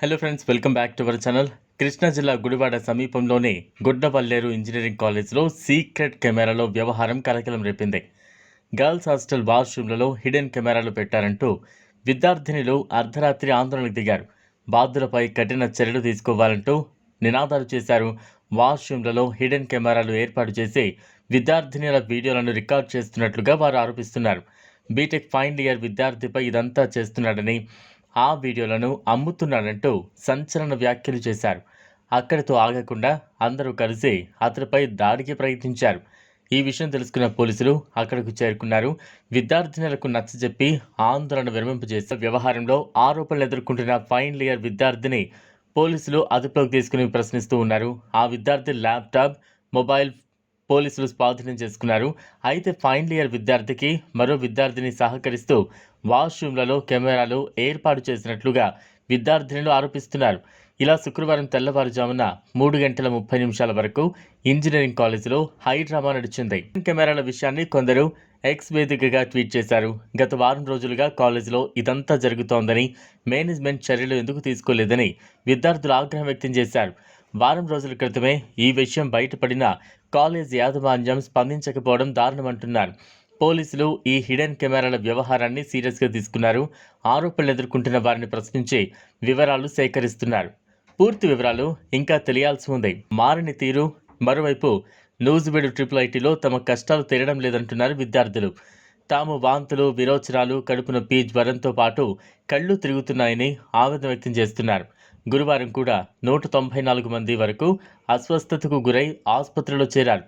Hello friends welcome back to our channel Krishna జిల్లా గుడివాడ సమీపంలోని గుడ్డపల్లేరు engineering కాలేజ్లో సీక్రెట్ కెమెరాలో వ్యవహారం కలకలం రేపింది. గర్ల్స్ హాస్టల్ వాష్రూమ్లలో హిడెన్ కెమెరాలు పెట్టారంటూ విద్యార్థినిలు అర్ధరాత్రి ఆందోళనకు దిగారు. బాధ్యులపై కఠిన చర్యలు తీసుకోవాలంటూ నినాదాలు చేశారు. వాష్రూమ్లలో హిడెన్ కెమెరాలు ఏర్పాటు చేసి విద్యార్థినుల వీడియోలను రికార్డ్ చేస్తున్నట్లుగా వారు ఆరోపిస్తున్నారు. బీటెక్ ఫైనల్ ఇయర్ విద్యార్థిపై ఇదంతా చేస్తున్నాడని ఆ వీడియోలను అమ్ముతున్నాడంటూ సంచలన వ్యాఖ్యలు చేశారు. అక్కడితో ఆగకుండా అందరూ కలిసి అతనిపై దాడికి ప్రయత్నించారు. ఈ విషయం తెలుసుకున్న పోలీసులు అక్కడకు చేరుకున్నారు. విద్యార్థినులకు నచ్చజెప్పి ఆందోళన విరమింపజేసే వ్యవహారంలో ఆరోపణలు ఎదుర్కొంటున్న ఫైనల్ ఇయర్ విద్యార్థిని పోలీసులు అదుపులోకి తీసుకుని ప్రశ్నిస్తూ ఉన్నారు. ఆ విద్యార్థి ల్యాప్టాప్ మొబైల్ పోలీసులు స్వాధీనం చేసుకున్నారు. అయితే ఫైనల్ ఇయర్ విద్యార్థికి మరో విద్యార్థిని సహకరిస్తూ వాష్రూమ్లలో కెమెరాలు ఏర్పాటు చేసినట్లుగా విద్యార్థినులు ఆరోపిస్తున్నారు. ఇలా శుక్రవారం తెల్లవారుజామున మూడు గంటల ముప్పై నిమిషాల వరకు ఇంజనీరింగ్ కాలేజీలో హై డ్రామా నడిచింది. కెమెరాల విషయాన్ని కొందరు ఎక్స్ వేదికగా ట్వీట్ చేశారు. గత వారం రోజులుగా కాలేజీలో ఇదంతా జరుగుతోందని మేనేజ్మెంట్ చర్యలు ఎందుకు తీసుకోలేదని విద్యార్థులు ఆగ్రహం వ్యక్తం చేశారు. వారం రోజుల క్రితమే ఈ విషయం బయటపడిన కాలేజ్ యాజమాన్యం స్పందించకపోవడం దారుణమంటున్నారు. పోలీసులు ఈ హిడెన్ కెమెరాల వ్యవహారాన్ని సీరియస్గా తీసుకున్నారు. ఆరోపణలు ఎదుర్కొంటున్న వారిని ప్రశ్నించి వివరాలు సేకరిస్తున్నారు. పూర్తి వివరాలు ఇంకా తెలియాల్సి ఉంది. మారని తీరు మరోవైపు నూజిబీడు ట్రిపుల్ ఐటీలో తమ కష్టాలు తీరడం లేదంటున్నారు విద్యార్థులు. తాము వాంతులు విరోచనాలు కడుపు నొప్పి జ్వరంతో పాటు కళ్ళు తిరుగుతున్నాయని ఆవేదన వ్యక్తం చేస్తున్నారు. గురువారం కూడా నూట తొంభై నాలుగు మంది వరకు అస్వస్థతకు గురై ఆసుపత్రిలో చేరారు.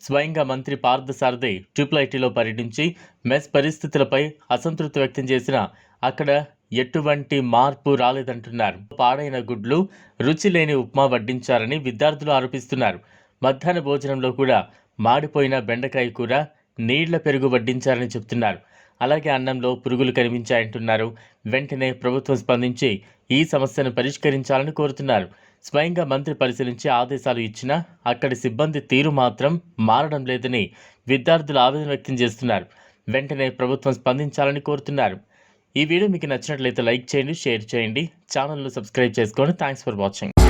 స్వయంగా మంత్రి పార్థసారథి ట్రిపుల్ ఐటీలో పర్యటించి మెస్ పరిస్థితులపై అసంతృప్తి వ్యక్తం చేసిన అక్కడ ఎటువంటి మార్పు రాలేదంటున్నారు. పాడైన గుడ్లు రుచి లేని ఉప్మా వడ్డించారని విద్యార్థులు ఆరోపిస్తున్నారు. మధ్యాహ్న భోజనంలో కూడా మాడిపోయిన బెండకాయ కూర నీళ్ళ పెరుగు వడ్డించారని చెప్తున్నారు. అలాగే అన్నంలో పురుగులు కనిపించాయంటున్నారు వెంటనే ప్రభుత్వం స్పందించి ఈ సమస్యను పరిష్కరించాలని కోరుతున్నారు. స్వయంగా మంత్రి పరిశీలించి ఆదేశాలు ఇచ్చినా అక్కడి సిబ్బంది తీరు మాత్రం మారడం లేదని విద్యార్థులు ఆవేదన వ్యక్తం చేస్తున్నారు. వెంటనే ప్రభుత్వం స్పందించాలని కోరుతున్నారు. ఈ వీడియో మీకు నచ్చినట్లయితే లైక్ చేయండి షేర్ చేయండి. ఛానల్ను సబ్స్క్రైబ్ చేసుకోండి థ్యాంక్స్ ఫర్ వాచింగ్.